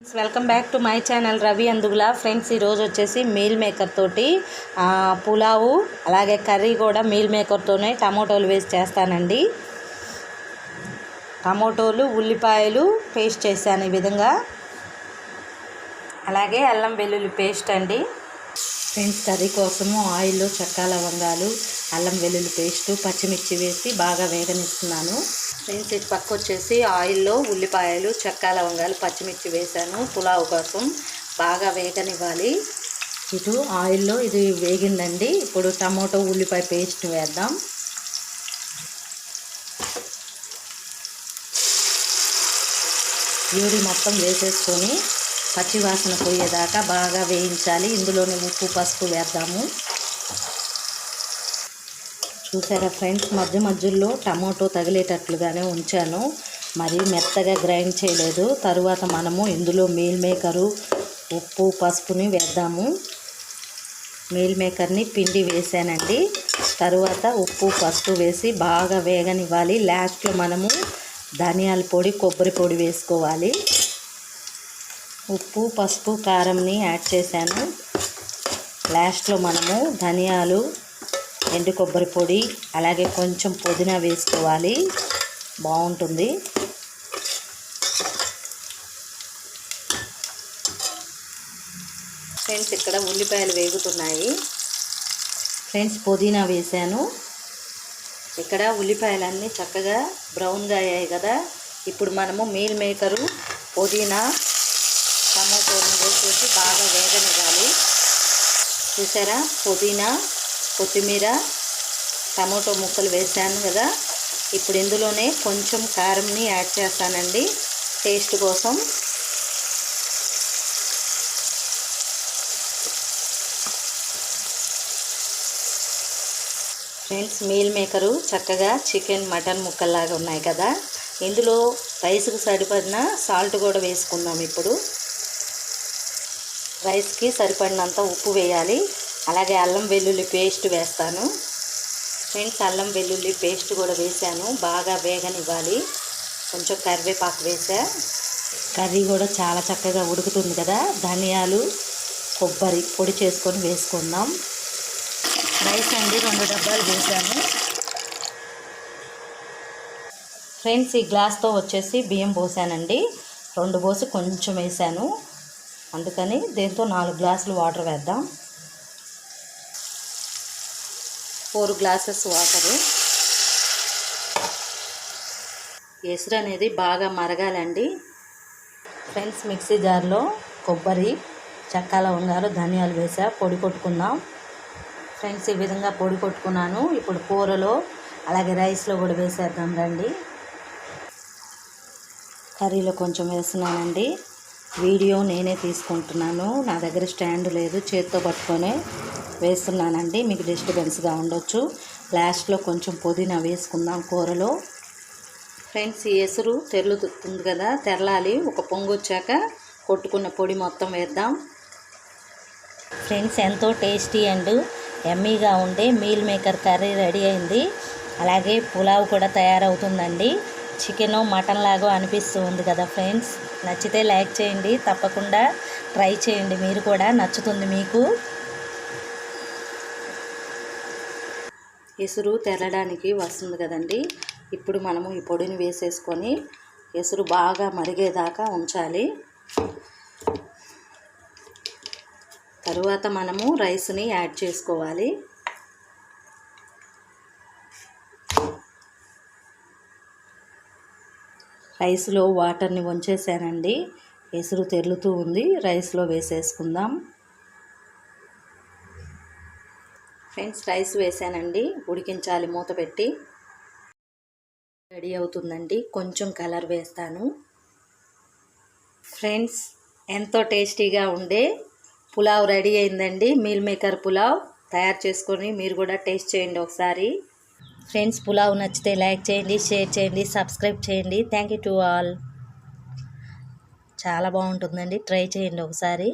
Welcome back to my channel Ravi Andugula friends ఈరోజు వచ్చేసి meal maker తోటి పులావు అలాగే కర్రీ కూడా మీల్ మేకర్తోనే టమోటోలు వేసి చేస్తానండి. టమోటోలు ఉల్లిపాయలు పేస్ట్ చేశాను ఈ విధంగా. అలాగే అల్లం వెల్లుల్లి పేస్ట్ అండి. ఫ్రెండ్స్ కర్రీ కోసము ఆయిల్ చెక్క లవంగాలు అల్లం వెల్లుల్లి పేస్టు పచ్చిమిర్చి వేసి బాగా వేగనిస్తున్నాను. ఫ్రెండ్స్ ఇటు పక్క వచ్చేసి ఆయిల్లో ఉల్లిపాయలు చెక్క లవంగాలు పచ్చిమిర్చి వేసాను. పులావ్ కోసం బాగా వేగనివ్వాలి. ఇటు ఆయిల్లో ఇది వేగిందండి. ఇప్పుడు టమోటో ఉల్లిపాయ పేస్ట్ వేద్దాం. యూరి మొత్తం వేసేసుకొని పచ్చివాసన పోయేదాకా బాగా వేయించాలి. ఇందులోనే ఉప్పు పసుపు వేద్దాము. చూసారా ఫ్రెండ్స్? మధ్య మధ్యలో టమాటో తగిలేటట్లుగానే ఉంచాను. మరి మెత్తగా గ్రైండ్ చేయలేదు. తరువాత మనము ఇందులో మీల్ మేకరు ఉప్పు పసుపుని వేద్దాము. మీల్ మేకర్ని పిండి వేసానండి. తరువాత ఉప్పు పసుపు వేసి బాగా వేగనివ్వాలి. లాస్ట్లో మనము ధనియాల పొడి కొబ్బరి పొడి వేసుకోవాలి. ఉప్పు పసుపు కారంని యాడ్ చేశాను. లాస్ట్లో మనము ధనియాలు ఎండు కొబ్బరి పొడి అలాగే కొంచెం పుదీనా వేసుకోవాలి. బాగుంటుంది. ఫ్రెండ్స్ ఇక్కడ ఉల్లిపాయలు వేగుతున్నాయి. ఫ్రెండ్స్ పుదీనా వేసాను ఇక్కడ ఉల్లిపాయలన్నీ చక్కగా బ్రౌన్గా అయ్యాయి కదా. ఇప్పుడు మనము మీల్ మేకరు పుదీనా టమాటోని వేసేసి బాగా వేగనివ్వాలి. చూసారా? పుదీనా కొత్తిమీర టమాటో ముక్కలు వేసాను కదా. ఇప్పుడు ఇందులోనే కొంచెం కారంని యాడ్ చేస్తానండి. టేస్ట్ కోసం. ఫ్రెండ్స్ మీల్ మేకరు చక్కగా చికెన్ మటన్ ముక్కల్లాగా ఉన్నాయి కదా. ఇందులో రైస్కు సరిపడిన సాల్ట్ కూడా వేసుకుందాం ఇప్పుడు. రైస్కి సరిపడినంత ఉప్పు వేయాలి. అలాగే అల్లం వెల్లుల్లి పేస్ట్ వేస్తాను. ఫ్రెండ్స్ అల్లం వెల్లుల్లి పేస్ట్ కూడా వేసాను. బాగా వేగనివ్వాలి. కొంచెం కరివేపాకు వేసా. కర్రీ కూడా చాలా చక్కగా ఉడుకుతుంది కదా. ధనియాలు కొబ్బరి పొడి చేసుకొని వేసుకుందాం. రైస్ అండి రెండు డబ్బాలు వేసాను. ఫ్రెండ్స్ ఈ గ్లాస్తో వచ్చేసి బియ్యం పోసానండి. రెండు పోసి కొంచెం వేసాను. అందుకని దీంతో నాలుగు గ్లాసులు వాటర్ వేద్దాం. Four glasses water. ఎసురు అనేది బాగా మరగాలండి. ఫ్రెండ్స్ మిక్సీ జార్లో కొబ్బరి చక్కాల ఉంగారు ధనియాలు వేసా పొడి కొట్టుకుందాం. ఫ్రెండ్స్ ఈ విధంగా పొడి కొట్టుకున్నాను. ఇప్పుడు కూరలో అలాగే రైస్లో కూడా వేసేద్దాం రండి. కర్రీలో కొంచెం వేస్తున్నానండి. వీడియో నేనే తీసుకుంటున్నాను. నా దగ్గర స్టాండ్ లేదు చేత్తో పట్టుకొని. వేస్తున్నానండి. మీకు డిస్టర్బెన్స్గా ఉండొచ్చు. లాస్ట్లో కొంచెం పుదీనా వేసుకుందాం కూరలో. ఫ్రెండ్స్ ఈ ఎసురు తెరులుతుంది కదా తెరలాలి. ఒక పొంగు వచ్చాక కొట్టుకున్న పొడి మొత్తం వేద్దాం. ఫ్రెండ్స్ ఎంతో టేస్టీ అండ్ ఎమ్మీగా ఉండే మీల్ మేకర్ కర్రీ రెడీ అయింది. అలాగే పులావ్ కూడా తయారవుతుందండి. చికెన్ మటన్ లాగా అనిపిస్తూ ఉంది కదా ఫ్రెండ్స్. నచ్చితే లైక్ చేయండి. తప్పకుండా ట్రై చేయండి. మీరు కూడా నచ్చుతుంది మీకు. ఎసురు తెరడానికి వస్తుంది కదండి. ఇప్పుడు మనము ఈ పొడిని వేసేసుకొని ఎసురు బాగా మరిగేదాకా ఉంచాలి. తరువాత మనము రైస్ని యాడ్ చేసుకోవాలి. రైస్లో వాటర్ని వంచేసానండి. ఎసురు తెరులుతూ ఉంది. రైస్లో వేసేసుకుందాం. ఫ్రెండ్స్ రైస్ వేసానండి. ఉడికించాలి మూత పెట్టి. రెడీ అవుతుందండి. కొంచెం కలర్ వేస్తాను. ఫ్రెండ్స్ ఎంతో టేస్టీగా ఉండే పులావ్ రెడీ అయిందండి. మీల్ మేకర్ పులావ్ తయారు చేసుకొని మీరు కూడా టేస్ట్ చేయండి ఒకసారి. ఫ్రెండ్స్ పులావ్ నచ్చితే లైక్ చేయండి షేర్ చేయండి సబ్స్క్రైబ్ చేయండి. Thank you to all. చాలా బాగుంటుందండి. ట్రై చేయండి ఒకసారి.